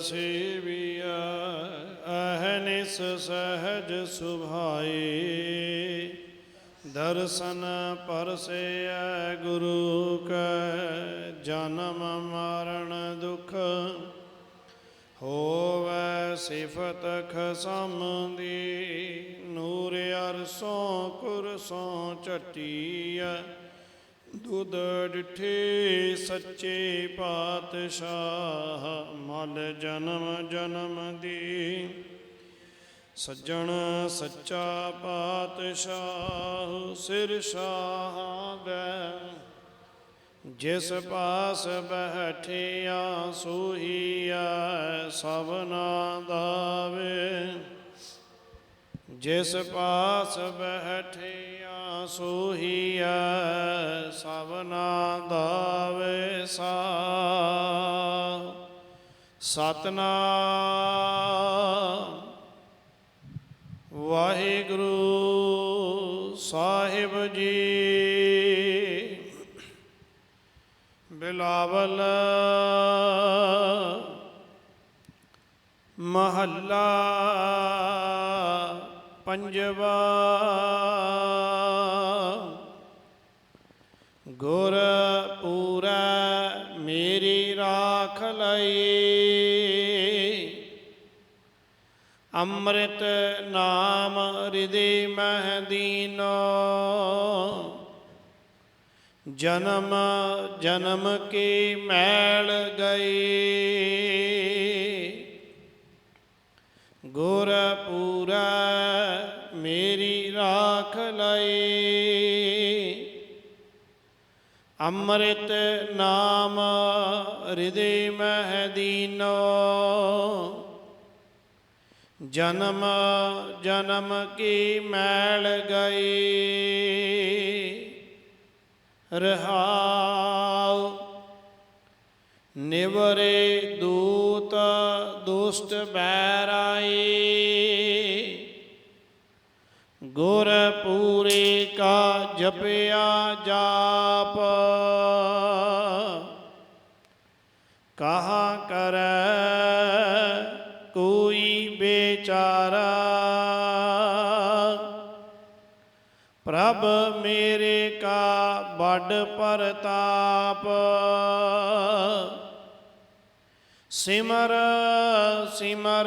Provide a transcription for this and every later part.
ਸੇਵੀਆ ਅਹਨਿਸ ਸਹਜ ਸੁਭਾਈ। ਦਰਸ਼ਨ ਪਰਸੇਐ, ਗੁਰੂ ਕੈ, ਜਨਮ ਮਰਨ ਦੁਖ। ਹੋਵੈ ਸਿਫਤ ਖਸਮ ਦੀ ਨੂਰ ਅਰਸੋਂ ਕੁਰਸੋਂ ਚਟੀਐ ਦੁੱਧ ਡਿਠੇ ਸੱਚੇ ਪਾਤਸ਼ਾਹ, ਮਲ ਜਨਮ ਜਨਮ ਦੀ। ਸੱਜਣ ਸੱਚਾ ਪਾਤਸ਼ਾਹ, ਸਿਰ ਸ਼ਾਹਬੈ ਜਿਸ ਪਾਸ ਬੈਠਿਆ ਸੋਹੀਆ ਸਭਨਾ ਦਾਵੇ। ਜਿਸ ਪਾਸ ਬੈਠਿਆ ਸੋਹੀਆ ਸਭਨਾ ਦਾਵੇ ਸਾ। ਸਤਨਾਮ। ਵਾਹਿਗੁਰੂ ਸਾਹਿਬ ਜੀ। ਬਿਲਾਵਲ ਮਹੱਲਾ ਪੰਜਵਾ ਗੁਰ ਪੂਰੈ ਮੇਰੀ ਰਾਖ ਲਈ। ਅੰਮ੍ਰਿਤ ਨਾਮ ਹਿਰਦੇ ਮਹਦੀਨੋ ਜਨਮ ਜਨਮ ਕੀ ਮੈਲ ਗਈ। ਗੁਰਪੂਰਾ ਮੇਰੀ ਰਾਖ ਲਈ ਅੰਮ੍ਰਿਤ ਨਾਮ ਹਿਰਦੇ ਮਹਿ ਦੀਨੋ। ਜਨਮ ਜਨਮ ਕੀ ਮੈਲ ਗਈ ਰਹਾਉ। ਨਿਵਰੇ ਦੂਤ ਦੁਸ਼ਟ ਬੈਰਾਈ ਗੁਰ ਪੂਰੇ ਕਾ ਜਪਿਆ ਜਾਪ। ਕਹਾ ਕਰ ਕੋਈ ਬੇਚਾਰਾ ਪ੍ਰਭ ਮੇਰੇ ਕਾ ਬੜ ਪਰਤਾਪ। ਸਿਮਰ ਸਿਮਰ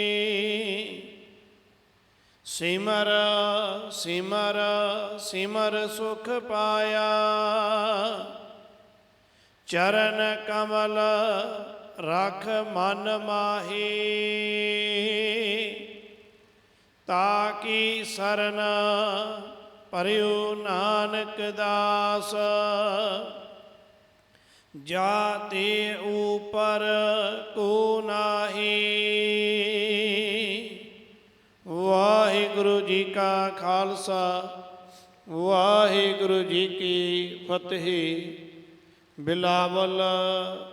ਸਿਮਰ ਸਿਮਰ ਸਿਮਰ ਸੁਖ ਪਾਇਆ। ਚਰਨ ਕਮਲ ਰਖ ਮਨ ਮਾਹੀ। ਤਾ ਕੀ ਸਰਨ ਪਰਿਉ ਨਾਨਕ ਦਾਸ। ਜਾਤੇ ਉਪਰ ਕੋ ਨਾਹੀ ਜੀ ਕਾ ਖਾਲਸਾ, ਵਾਹਿਗੁਰੂ ਜੀ ਕੀ ਫਤਿਹ। ਬਿਲਾਵਲ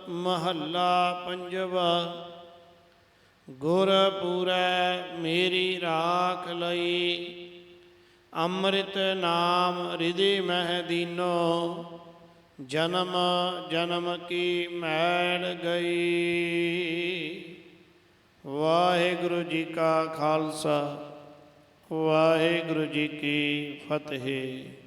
ਮਹੱਲਾ ਪੰਜਵਾ ਗੁਰ ਪੂਰੈ ਮੇਰੀ ਰਾਖ ਲਈ। ਅੰਮ੍ਰਿਤ ਨਾਮ ਹਿਰਦੇ ਮਹਿ ਦੀਨੋ, ਜਨਮ ਜਨਮ ਕੀ ਮੈਲ ਗਈ। ਵਾਹਿਗੁਰੂ ਜੀ ਕਾ ਖਾਲਸਾ। ਵਾਹਿਗੁਰੂ ਜੀ ਕੀ ਫਤਿਹ।